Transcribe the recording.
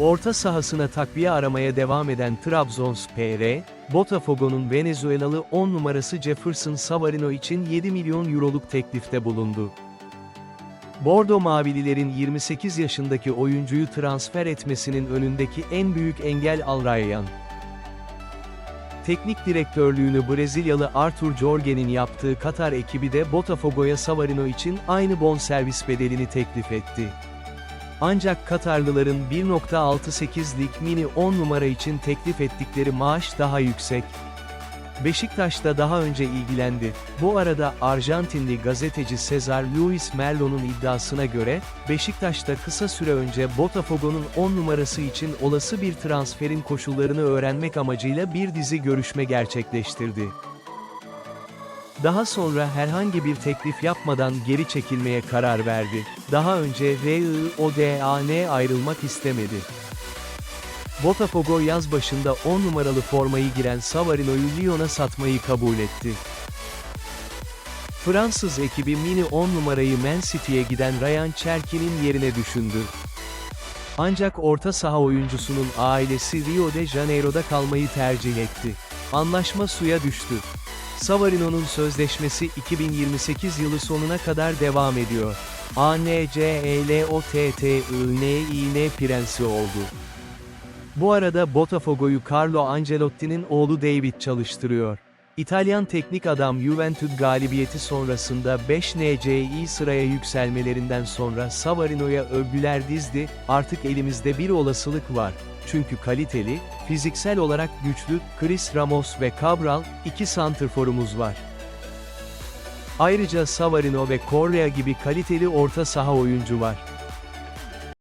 Orta sahasına takviye aramaya devam eden Trabzonspor, Botafogo'nun Venezuelalı 10 numarası Jefferson Savarino için 7 milyon euroluk teklifte bulundu. Bordo Mavililerin 28 yaşındaki oyuncuyu transfer etmesinin önündeki en büyük engel Al Rayyan. Teknik direktörlüğünü Brezilyalı Arthur Jorge'nin yaptığı Katar ekibi de Botafogo'ya Savarino için aynı bonservis bedelini teklif etti. Ancak Katarlıların 1.68'lik mini 10 numara için teklif ettikleri maaş daha yüksek. Beşiktaş da daha önce ilgilendi. Bu arada Arjantinli gazeteci Cesar Luis Merlo'nun iddiasına göre, Beşiktaş'ta kısa süre önce Botafogo'nun 10 numarası için olası bir transferin koşullarını öğrenmek amacıyla bir dizi görüşme gerçekleştirdi. Daha sonra herhangi bir teklif yapmadan geri çekilmeye karar verdi. Daha önce RIODAN ayrılmak istemedi. Botafogo yaz başında 10 numaralı formayı giren Savarino'yu Lyon'a satmayı kabul etti. Fransız ekibi mini 10 numarayı Man City'ye giden Ryan Cherki'nin yerine düşündü. Ancak orta saha oyuncusunun ailesi Rio de Janeiro'da kalmayı tercih etti. Anlaşma suya düştü. Savarino'nun sözleşmesi 2028 yılı sonuna kadar devam ediyor. E ANCELOTTIN prensi oldu. Bu arada Botafogo'yu Carlo Ancelotti'nin oğlu David çalıştırıyor. İtalyan teknik adam Juventus galibiyeti sonrasında 5 NCI sıraya yükselmelerinden sonra Savarino'ya övgüler dizdi, artık elimizde bir olasılık var. Çünkü kaliteli, fiziksel olarak güçlü, Chris Ramos ve Cabral, iki santrforumuz var. Ayrıca Savarino ve Correa gibi kaliteli orta saha oyuncu var.